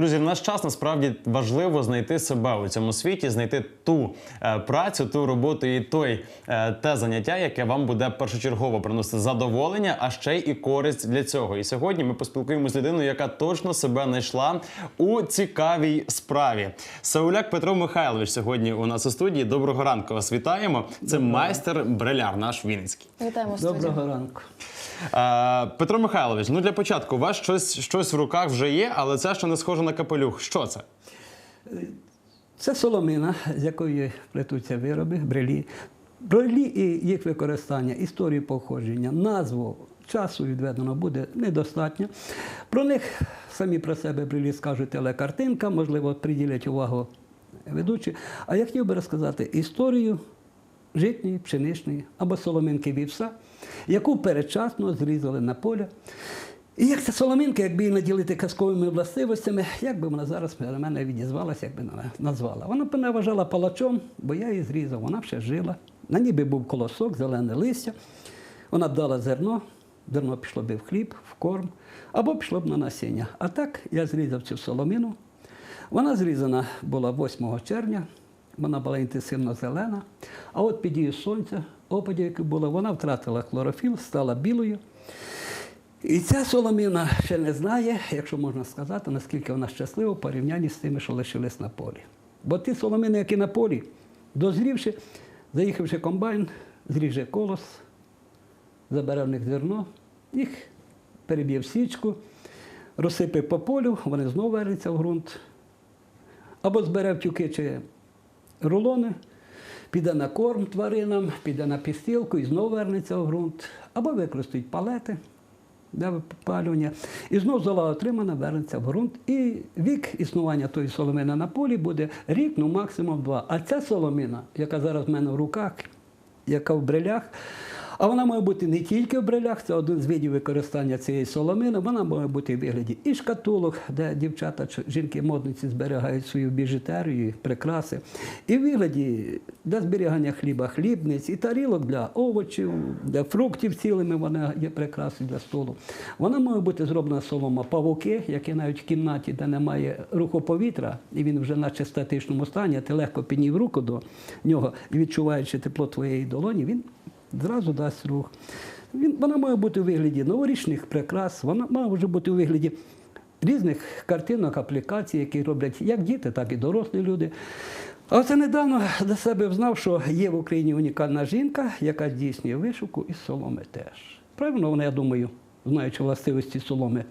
Друзі, в наш час насправді важливо знайти себе у цьому світі, знайти ту е, працю, ту роботу і той е, те заняття, яке вам буде першочергово приносити задоволення, а ще й і користь для цього. І сьогодні ми поспілкуємося з людиною, яка точно себе знайшла у цікавій справі. Сауляк Петро Михайлович сьогодні у нас у студії. Доброго ранку вас вітаємо. Це майстер бреляр, наш Вінницький. Вітаємо в студії. Доброго ранку. Е, Петро Михайлович, ну для початку, у вас щось, щось в руках вже є, але це ще не схоже на капелюх. Що це? Це соломина, з якої плетуться вироби, брелі. Брелі і їх використання, історію походження, назву часу відведено буде недостатньо. Про них самі про себе брелі скажуть телекартинка, можливо, приділять увагу ведучі. А я хотів би розказати історію житньої, пшеничної або соломинки вівса, яку передчасно зрізали на полі. І як ця соломинка, якби її наділити казковими властивостями, як би вона зараз на мене відізвалася, як би вона назвала. Вона б мене вважала палачом, бо я її зрізав, вона б ще жила. На ніби був колосок, зелене листя. Вона б дала зерно, зерно пішло б в хліб, в корм, або пішло б на насіння. А так я зрізав цю соломину. Вона зрізана була 8 червня, вона була інтенсивно зелена. А от під дією сонця, опадів, які було, вона втратила хлорофіл, стала білою. І ця соломина ще не знає, якщо можна сказати, наскільки вона щаслива в порівнянні з тими, що лишились на полі. Бо ті соломини, які на полі, дозрівши, заїхавши комбайн, зріже колос, забере в них зерно, їх переб'є в січку, розсипе по полю, вони знову вернуться в ґрунт. Або збере в тюки чи рулони, піде на корм тваринам, піде на пістілку і знову вернеться в ґрунт, або використають палети для випалювання. І знов зола отримана, вернеться в ґрунт. І вік існування тої соломини на полі буде рік, ну максимум два. А ця соломина, яка зараз в мене в руках, яка в брелях, а вона має бути не тільки в брелях, це один з видів використання цієї соломини. Вона має бути в вигляді і шкатулок, де дівчата, жінки-модниці зберігають свою біжутерію, прикраси, і в вигляді для зберігання хліба, хлібниць, і тарілок для овочів, для фруктів цілими вона є прикраси для столу. Вона має бути зроблена солома павуки, які навіть в кімнаті, де немає руху повітря, і він вже наче статичному стані, ти легко піднів руку до нього відчуваючи тепло твоєї долоні, він зразу дасть рух. Він, вона має бути у вигляді новорічних прикрас, вона має вже бути у вигляді різних картинок, аплікацій, які роблять як діти, так і дорослі люди. А оце недавно для себе взнав, що є в Україні унікальна жінка, яка здійснює вишивку із соломи теж. Правильно, вона, я думаю, знаючи властивості соломи,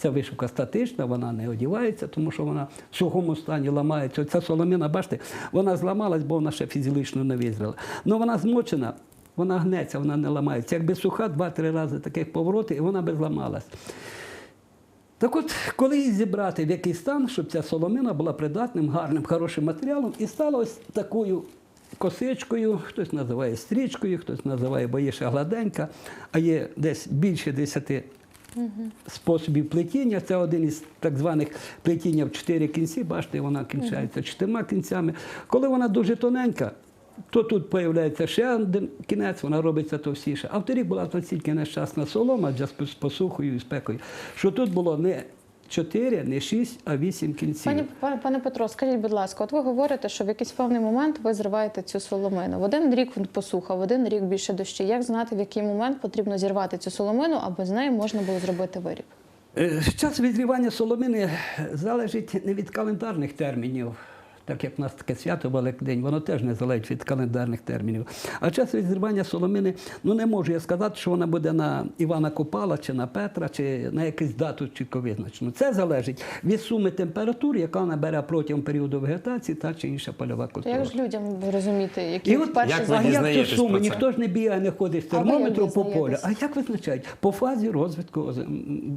Ця вишивка статична, вона не одівається, тому що вона в сухому стані ламається. Ця соломина, бачите, вона зламалась, бо вона ще фізично не визріла. Ну вона змочена, вона гнеться, вона не ламається. Якби суха, два-три рази таких поворотів, і вона би зламалась. Так от, коли її зібрати в який стан, щоб ця соломина була придатним, гарним, хорошим матеріалом і стала ось такою косичкою, хтось називає стрічкою, хтось називає, бо є ще гладенька, а є десь більше десяти способів плетіння. Це один із так званих плетіння в чотири кінці. Бачите, вона кінчається чотирма кінцями. Коли вона дуже тоненька, то тут з'являється ще один кінець, вона робиться товстіше. А вторік була настільки нещасна солома з посухою і спекою, що тут було не чотири, не шість, а вісім кінців. Пані пане, пане Петро, скажіть, будь ласка, от ви говорите, що в якийсь певний момент ви зриваєте цю соломину. В один рік він посуха, в один рік більше дощі. Як знати, в який момент потрібно зірвати цю соломину, аби з неї можна було зробити виріб? Е, Час відрівання соломини залежить не від календарних термінів, так як в нас таке свято Великдень, воно теж не залежить від календарних термінів. А час відрівання соломини, ну не можу я сказати, що вона буде на Івана Купала, чи на Петра, чи на якусь дату чітко визначену. Це залежить від суми температур, яка набере протягом періоду вегетації та чи інша польова культура. як ж людям розуміти, які І от вперше Як а зараз- як цю суму? Ніхто ж не бігає, не ходить з термометром по полю. А як визначають? По фазі розвитку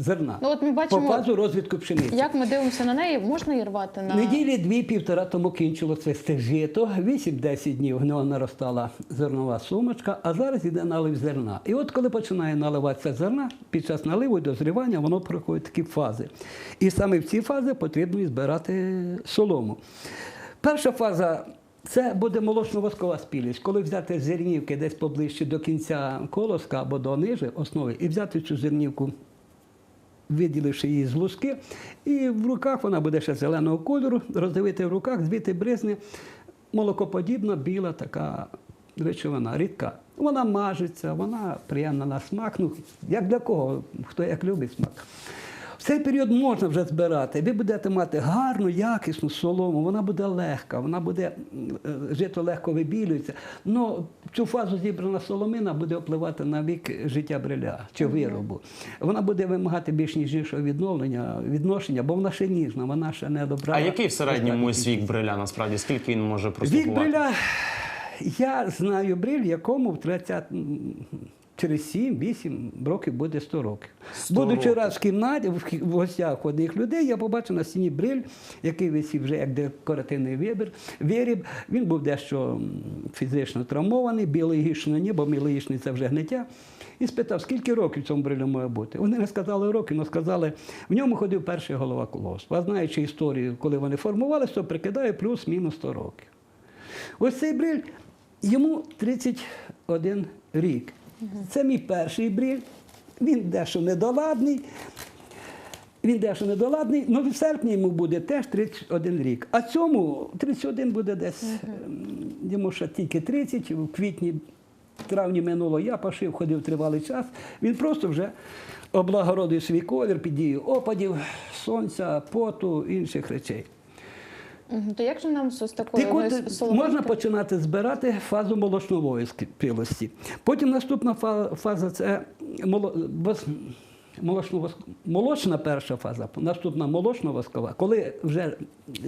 зерна. Ну, от ми бачимо- По фазі розвитку пшениці. Як ми дивимося на неї, можна її рвати на Неділі дві-півтора тому кінчило цвісти жито, 8-10 днів в нього наростала зернова сумочка, а зараз йде налив зерна. І от коли починає наливатися зерна, під час наливу і дозрівання воно проходить такі фази. І саме в ці фази потрібно збирати солому. Перша фаза. Це буде молочно-воскова спілість. Коли взяти зернівки десь поближче до кінця колоска або до ниже основи, і взяти цю зернівку виділивши її з луски. І в руках вона буде ще зеленого кольору, роздивити в руках, звідти бризне молокоподібна біла така речовина, рідка. Вона мажеться, вона приємна на смак. Ну, як для кого, хто як любить смак. В цей період можна вже збирати. Ви будете мати гарну, якісну солому, вона буде легка, вона буде е, жито легко вибілюється. Ну цю фазу зібрана соломина буде впливати на вік життя бриля чи виробу. Вона буде вимагати більш ніжнішого відновлення, відношення, бо вона ще ніжна, вона ще не добра. А який в середньому ось вік бриля насправді? Скільки він може Вік бриля, я знаю бриль, якому в 30, м, через 7-8 років буде 100 років. 100 Будучи років. раз в кімнаті, в гостях одних людей, я побачив на стіні бриль, який висів вже як декоративний вибір, виріб. Він був дещо фізично травмований, біологічно ні, бо біологічний це вже гниття. І спитав, скільки років цьому брилю має бути. Вони не сказали років, але сказали, в ньому ходив перший голова колоспу. А знаючи історію, коли вони формувалися, то прикидає плюс-мінус 100 років. Ось цей бриль, йому 31 рік. Це мій перший бриль. Він дещо недоладний. Він дещо недоладний, але в серпні йому буде теж 31 рік. А цьому 31 буде десь, ем, йому ще тільки 30, в квітні, травні минуло, я пошив, ходив тривалий час. Він просто вже облагородив свій колір під дією опадів, сонця, поту, інших речей. То як же нам з такою Так от, можна починати збирати фазу молочнової спілості. Потім наступна фаза це молочна перша фаза, наступна молочно-воскова, коли вже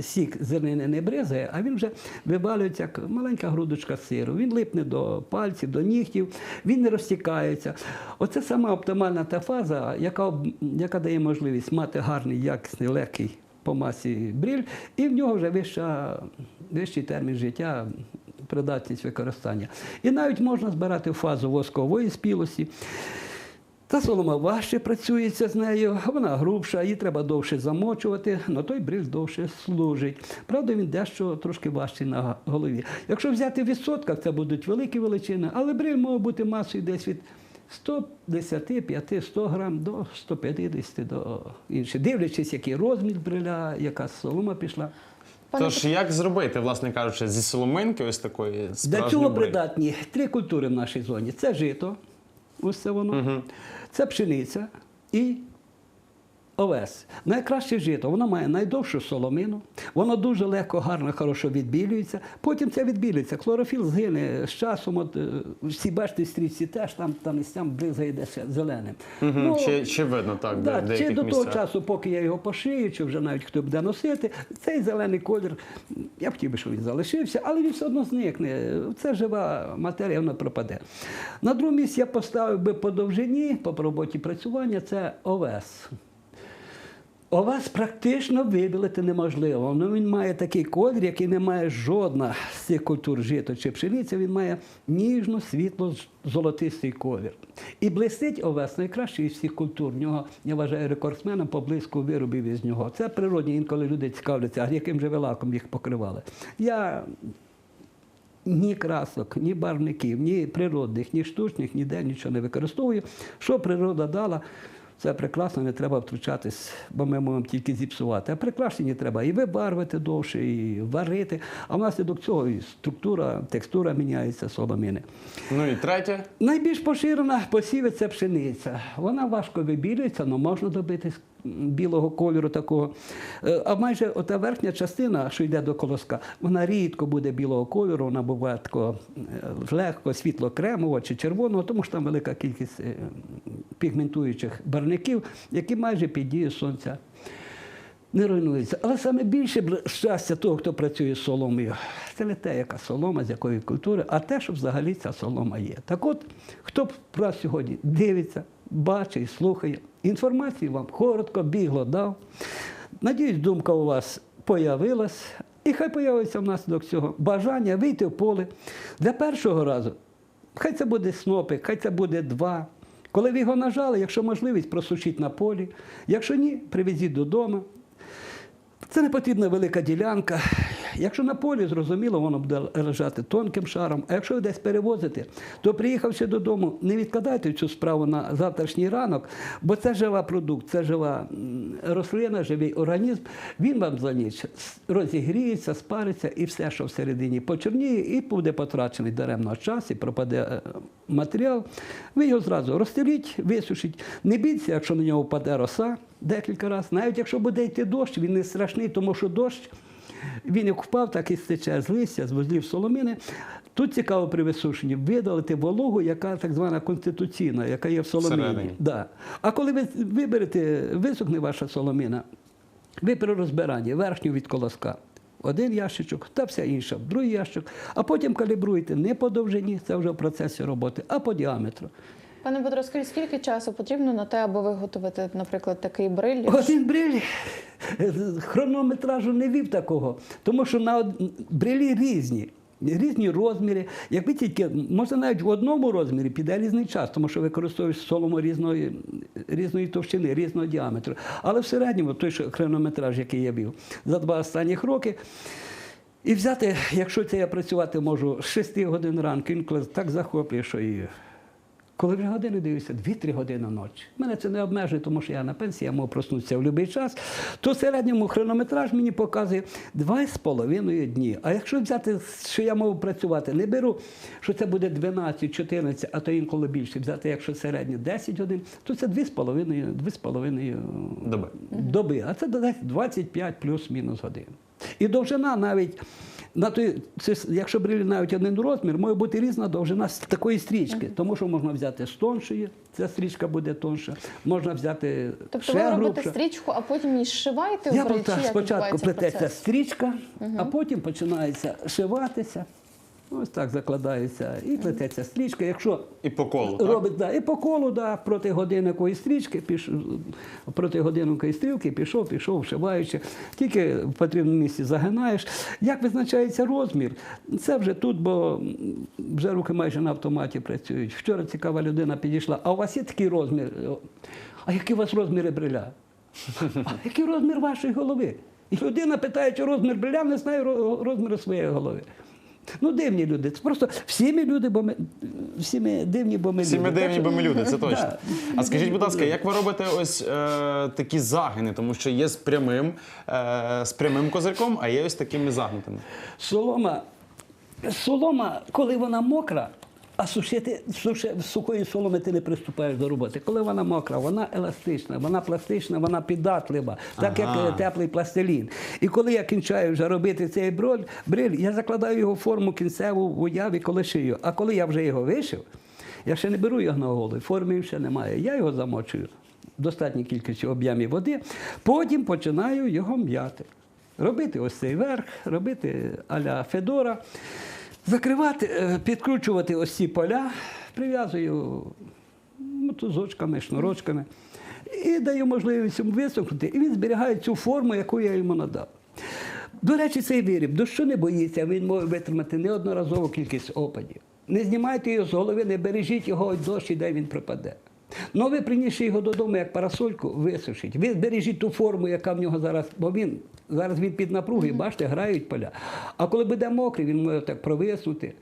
сік зернини не бризає, а він вже вибалюється як маленька грудочка сиру. Він липне до пальців, до нігтів, він не розтікається. Оце сама оптимальна та фаза, яка, яка дає можливість мати гарний, якісний, легкий по масі бріль, і в нього вже вища, вищий термін життя, придатність використання. І навіть можна збирати фазу воскової спілості. Та солома важче працюється з нею, вона грубша, її треба довше замочувати, але той бриль довше служить. Правда, він дещо трошки важчий на голові. Якщо взяти в відсотках, це будуть великі величини, але бриль може бути масою десь від 110-5-100 грам до 150 до інших. Дивлячись, який розмір бриля, яка солома пішла. Пане Тож як зробити, власне кажучи, зі соломинки ось такої Для цього бриль? придатні три культури в нашій зоні: це жито, ось це воно, це пшениця і овес. Найкраще жито, воно має найдовшу соломину, воно дуже легко, гарно, хорошо відбілюється. Потім це відбілюється. Хлорофіл згине з часом. От, е, всі бачите, стрічці теж там, там і сям бризгає десь зеленим. Мгм, Ну, чи, чи видно так, Да, де, чи до того місцях? часу, поки я його пошию, чи вже навіть хто буде носити, цей зелений колір, я б хотів би, щоб він залишився, але він все одно зникне. Це жива матерія, вона пропаде. На другому місці я поставив би по довжині, по роботі працювання, це овес. Овес практично вибілити неможливо. Ну, він має такий колір, який не має жодна з цих культур жито чи пшениця. Він має ніжно, світло, золотистий колір. І блистить овес найкращий із всіх культур. В нього, я вважаю, рекордсменом по блиску виробів із нього. Це природні, інколи люди цікавляться, а яким же ви лаком їх покривали. Я ні красок, ні барвників, ні природних, ні штучних, ніде нічого не використовую. Що природа дала, це прекрасно, не треба втручатись, бо ми можемо тільки зіпсувати. А прикрашені треба і вибарвити довше, і варити. А внаслідок цього і структура, текстура міняється соломини. Ну і третє. Найбільш поширена посіви це пшениця. Вона важко вибілюється, але можна добитись білого кольору такого. Е, А майже ота верхня частина, що йде до колоска, вона рідко буде білого кольору, вона буває такого е, легко світло-кремового чи червоного, тому що там велика кількість е, пігментуючих барвників, які майже під дією сонця не руйнується. Але саме більше щастя того, хто працює з соломою, це не те, яка солома, з якої культури, а те, що взагалі ця солома є. Так от, хто про сьогодні дивиться, бачить, слухає, інформацію вам коротко, бігло дав. Надіюсь, думка у вас появилась. І хай появиться внаслідок цього бажання вийти в поле для першого разу. Хай це буде снопик, хай це буде два. Коли ви його нажали, якщо можливість, просушіть на полі. Якщо ні, привезіть додому. Це не потрібна велика ділянка. Якщо на полі, зрозуміло, воно буде лежати тонким шаром. А якщо ви десь перевозите, то приїхавши додому, не відкладайте цю справу на завтрашній ранок, бо це жива продукт, це жива рослина, живий організм. Він вам за ніч розігріється, спариться і все, що всередині почорніє, і буде потрачений даремно час, і пропаде е, матеріал. Ви його зразу розстеліть, висушіть. Не бійтеся, якщо на нього впаде роса декілька разів. Навіть якщо буде йти дощ, він не страшний, тому що дощ. Він як впав, так і стече з листя, з вузлів соломини. Тут цікаво при висушенні видалити вологу, яка так звана конституційна, яка є в соломині. Да. А коли ви виберете, висохне ваша соломина, ви при розбиранні верхню від колоска. Один ящичок та вся інша, другий ящик, а потім калібруйте не по довжині, це вже в процесі роботи, а по діаметру. Пане Петро, скажіть, скільки часу потрібно на те, аби виготовити, наприклад, такий бриль? Один бриль хронометражу не вів такого, тому що на од- брилі різні. Різні розміри. Якби тільки можна навіть в одному розмірі піде різний час, тому що використовуєш солому різної, різної товщини, різного діаметру. Але в середньому той що хронометраж, який я вів за два останніх роки. І взяти, якщо це я працювати можу з 6 годин ранку, інколи так захоплює, що і коли вже години дивлюся, 2-3 години ночі. Мене це не обмежує, тому що я на пенсії, я можу проснутися в будь-який час. То в середньому хронометраж мені показує 2,5 дні. А якщо взяти, що я можу працювати, не беру, що це буде 12, 14, а то інколи більше. Взяти, якщо середньо 10 годин, то це 2,5 2,5 Доби. доби. А це десь 25 плюс-мінус годин. І довжина навіть. На той, це, якщо навіть один розмір, може бути різна довжина такої стрічки, тому що можна взяти з тоншої, ця стрічка буде тонша, можна взяти Тобто ще ви робите грубша. стрічку, а потім її зшиваєте Я в так, спочатку плететься процес? стрічка, а потім починається шиватися. Ось так закладається і плететься стрічка. Якщо І по колу, так? да, і по колу, да, проти годинникової стрічки, піш, проти годинникової стрілки пішов, пішов, вшиваючи. Тільки в потрібному місці загинаєш. Як визначається розмір? Це вже тут, бо вже руки майже на автоматі працюють. Вчора цікава людина підійшла. А у вас є такий розмір? А які у вас розміри бриля? А який розмір вашої голови? І людина, питаючи розмір бриля, не знає розміру своєї голови. Ну, дивні люди. Це просто всі ми люди, бо ми всі ми дивні, бо ми Всі ми Всі ми дивні, бо ми люди, це точно. Да. А скажіть, будь ласка, як ви робите ось е, такі загини? Тому що є з прямим, е, з прямим козирком, а є ось такими загнутими. Солома, солома, коли вона мокра, а сушити суше, сухої соломи ти не приступаєш до роботи. Коли вона мокра, вона еластична, вона пластична, вона піддатлива, так Ага. як е, теплий пластилін. І коли я кінчаю вже робити цей броль, бриль, я закладаю його форму кінцеву в уяві, коли шию. А коли я вже його вишив, я ще не беру його на голову, форми ще немає. Я його замочую в достатній кількості об'ємів води, потім починаю його м'яти. Робити ось цей верх, робити аля Федора, закривати, е, підкручувати ось ці поля, прив'язую мотузочками, шнурочками і даю можливість йому висохнути, і він зберігає цю форму, яку я йому надав. До речі, цей виріб дощу не боїться, він може витримати неодноразову кількість опадів. Не знімайте його з голови, не бережіть його дощі, де він пропаде. Ну, ви принісши його додому як парасольку, висушіть. Ви збережіть ту форму, яка в нього зараз, бо він зараз він під напругою, бачите, грають поля. А коли буде мокрий, він може так провиснути.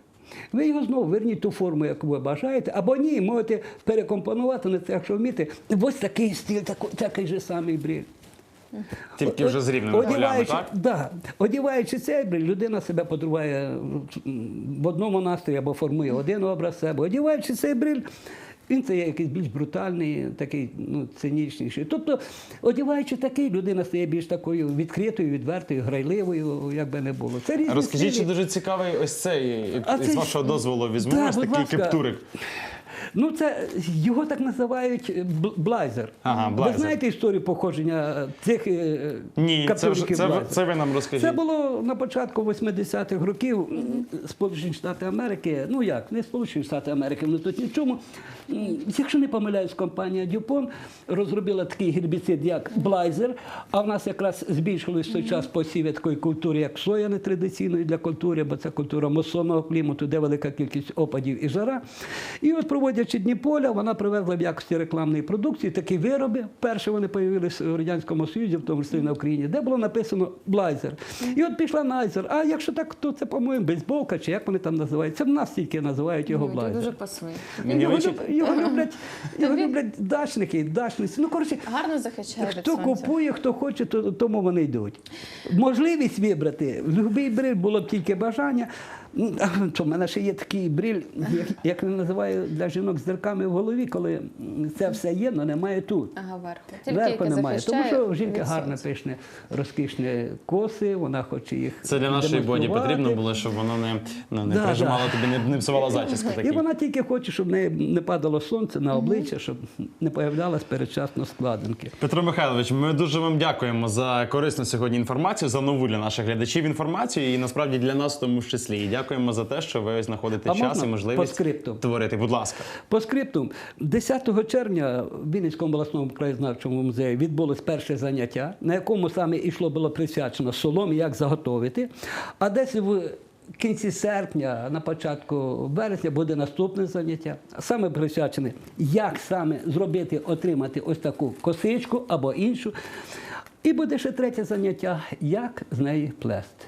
Ви його знову верніть ту форму, яку ви бажаєте, або ні, можете перекомпонувати на це, якщо вміти. Ось такий стиль, тако- такий же самий бриль. Тільки вже з рівними полями, так? да, одіваючи цей бриль, людина себе подруває в одному настрої або формує один образ себе. Одіваючи цей бриль, він це якийсь більш брутальний, такий ну, цинічніший. Тобто, одягаючи такий, людина стає більш такою відкритою, відвертою, грайливою, як би не було. Це різні Розкажіть, чи дуже цікавий ось цей, А з це- вашого дозволу візьму Да, ось такий кептурик. Ну, це його так називають е, бл- блайзер. Ви знаєте історію походження цих е, Ні, це, вже, це, це ви нам розкажіть. Це було на початку 80-х років Сполучені Штати Америки. Ну як, не Сполучені Штати Америки, вони тут ні в чому. М, Якщо не помиляюсь, компанія Дюпон розробила такий гербіцид, як блайзер. А в нас якраз збільшилось в той час посіви такої культури, як соя нетрадиційної для культури, бо це культура мусонного клімату, де велика кількість опадів і жара. І от проводячи дні поля, вона привезла в якості рекламної продукції такі вироби. Перші вони з'явилися в Радянському Союзі, в тому числі на Україні, де було написано Блайзер. І от пішла Найзер. А якщо так, то це, по-моєму, бейсболка, чи як вони там називають. Це в нас тільки називають його Ну, Блайзер. Дуже пасує. Його, люб- його люблять, його люблять дачники, дачниці. Ну, коротше, Гарно захищає Хто купує, хто хоче, то тому вони йдуть. Можливість вибрати любий бриль було б тільки бажання. В мене ще є такий бриль, як, як він називає для жінок з дирками в голові, коли це все є, але немає тут. Ага, верху. Тільки немає. Тому що жінка від гарне пишне, розкішне коси, вона хоче їх. Це для нашої боді потрібно було, щоб воно не, ну, не Да, прижимало тобі, не, не псувало зачіску І вона тільки хоче, щоб в неї не падало сонце на обличчя, щоб не появлялась передчасно складинки. Петро Михайлович, ми дуже вам дякуємо за корисну сьогодні інформацію, за нову для наших глядачів інформацію і насправді для нас в тому числі. І дякуємо за те, що ви знаходите А час можна і можливість творити. Будь ласка. По скрипту, 10 червня в Вінницькому обласному краєзнавчому музеї відбулось перше заняття, на якому саме йшло було присвячено соломі, як заготовити. А десь в кінці серпня, на початку березня буде наступне заняття, саме присвячене, як саме зробити, отримати ось таку косичку або іншу. І буде ще третє заняття, як з неї плести.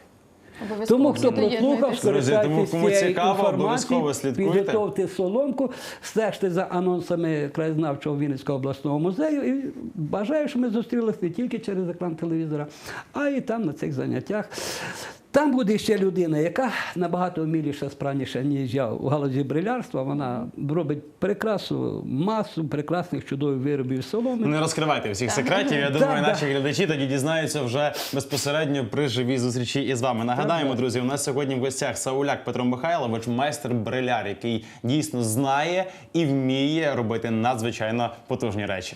Обов'язково Тому хто прослухав, тому скористайтесь цією цікаво, обов'язково інформацією, підготовте соломку, стежте за анонсами краєзнавчого Вінницького обласного музею. І бажаю, що ми зустрілися не тільки через екран телевізора, а і там на цих заняттях. Там буде ще людина, яка набагато вміліша, справніша, ніж я у галузі брилярства. Вона робить прекрасну масу прекрасних чудових виробів соломи. Не розкривайте всіх секретів. Я думаю, да. наші глядачі тоді дізнаються вже безпосередньо при живій зустрічі із вами. Нагадаємо, да. друзі, у нас сьогодні в гостях Сауляк Петро Михайлович, майстер бриляр, який дійсно знає і вміє робити надзвичайно потужні речі.